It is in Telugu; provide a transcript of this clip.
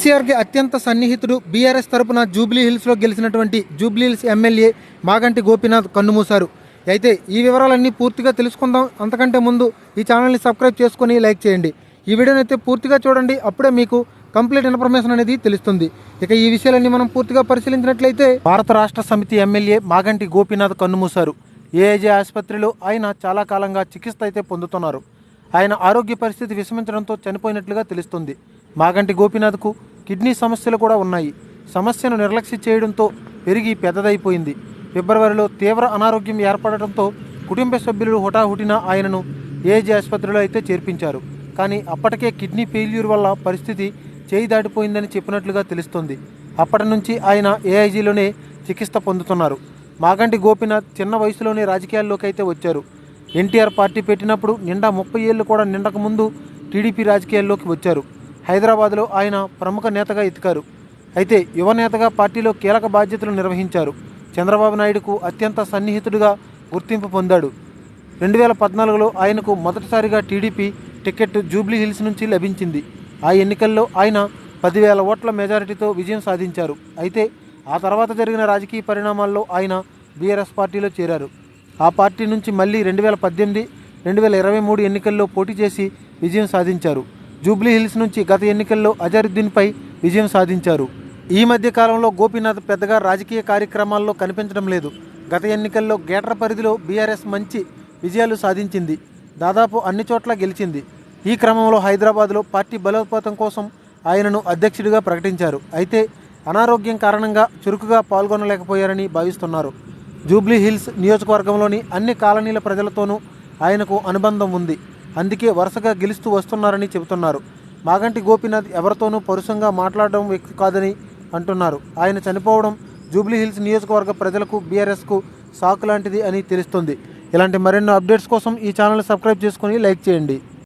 కేసీఆర్కి అత్యంత సన్నిహితుడు బీఆర్ఎస్ తరపున జూబ్లీ హిల్స్లో గెలిచినటువంటి జూబ్లీ హిల్స్ ఎమ్మెల్యే మాగంటి గోపీనాథ్ కన్నుమూశారు. అయితే ఈ వివరాలన్నీ పూర్తిగా తెలుసుకుందాం. అంతకంటే ముందు ఈ ఛానల్ని సబ్స్క్రైబ్ చేసుకొని లైక్ చేయండి. ఈ వీడియోని అయితే పూర్తిగా చూడండి. అప్పుడే మీకు కంప్లీట్ ఇన్ఫర్మేషన్ అనేది తెలుస్తుంది. ఇక ఈ విషయాలన్నీ మనం పూర్తిగా పరిశీలించినట్లయితే భారత రాష్ట్ర సమితి ఎమ్మెల్యే మాగంటి గోపీనాథ్ కన్నుమూశారు. ఏఐజే ఆసుపత్రిలో ఆయన చాలా కాలంగా చికిత్స అయితే పొందుతున్నారు. ఆయన ఆరోగ్య పరిస్థితి విషమించడంతో చనిపోయినట్లుగా తెలుస్తుంది. మాగంటి గోపీనాథ్కు కిడ్నీ సమస్యలు కూడా ఉన్నాయి. సమస్యను నిర్లక్ష్య చేయడంతో పెరిగి పెద్దదైపోయింది. ఫిబ్రవరిలో తీవ్ర అనారోగ్యం ఏర్పడటంతో కుటుంబ సభ్యులు హుటాహుటిన ఆయనను ఏజీ ఆసుపత్రిలో అయితే చేర్పించారు. కానీ అప్పటికే కిడ్నీ ఫెయిల్యూర్ వల్ల పరిస్థితి చేయి దాటిపోయిందని చెప్పినట్లుగా తెలుస్తోంది. అప్పటి నుంచి ఆయన ఏఐజీలోనే చికిత్స పొందుతున్నారు. మాగంటి గోపినాథ్ చిన్న వయసులోనే రాజకీయాల్లోకి అయితే వచ్చారు. ఎన్టీఆర్ పార్టీ పెట్టినప్పుడు నిండా ముప్పై ఏళ్ళు కూడా నిండకముందు టీడీపీ రాజకీయాల్లోకి వచ్చారు. హైదరాబాద్లో ఆయన ప్రముఖ నేతగా ఎతికారు. అయితే యువ నేతగా పార్టీలో కీలక బాధ్యతలు నిర్వహించారు. చంద్రబాబు నాయుడుకు అత్యంత సన్నిహితుడిగా గుర్తింపు పొందాడు. రెండు వేల పద్నాలుగులో ఆయనకు మొదటిసారిగా టీడీపీ టికెట్ జూబ్లీ హిల్స్ నుంచి లభించింది. ఆ ఎన్నికల్లో ఆయన పదివేల ఓట్ల మెజారిటీతో విజయం సాధించారు. అయితే ఆ తర్వాత జరిగిన రాజకీయ పరిణామాల్లో ఆయన బీఆర్ఎస్ పార్టీలో చేరారు. ఆ పార్టీ నుంచి మళ్ళీ రెండు వేల పద్దెనిమిది రెండు వేల ఇరవై మూడు ఎన్నికల్లో పోటీ చేసి విజయం సాధించారు. జూబ్లీ హిల్స్ నుంచి గత ఎన్నికల్లో అజరుద్దీన్పై విజయం సాధించారు. ఈ మధ్య కాలంలో గోపీనాథ్ పెద్దగా రాజకీయ కార్యక్రమాల్లో కనిపించడం లేదు. గత ఎన్నికల్లో గేటర్ పరిధిలో బీఆర్ఎస్ మంచి విజయాలు సాధించింది. దాదాపు అన్ని చోట్ల గెలిచింది. ఈ క్రమంలో హైదరాబాద్లో పార్టీ బలోపేతం కోసం ఆయనను అధ్యక్షుడిగా ప్రకటించారు. అయితే అనారోగ్యం కారణంగా చురుకుగా పాల్గొనలేకపోయారని భావిస్తున్నారు. జూబ్లీ హిల్స్ నియోజకవర్గంలోని అన్ని కాలనీల ప్రజలతోనూ ఆయనకు అనుబంధం ఉంది. అందుకే వరుసగా గెలుస్తూ వస్తున్నారని చెబుతున్నారు. మాగంటి గోపీనాథ్ ఎవరితోనూ పరుషంగా మాట్లాడడం వ్యక్తి కాదని అంటున్నారు. ఆయన చనిపోవడం జూబ్లీహిల్స్ నియోజకవర్గ ప్రజలకు బీఆర్ఎస్కు సాకు లాంటిది అని తెలుస్తుంది. ఇలాంటి మరెన్నో అప్డేట్స్ కోసం ఈ ఛానల్ సబ్స్క్రైబ్ చేసుకొని లైక్ చేయండి.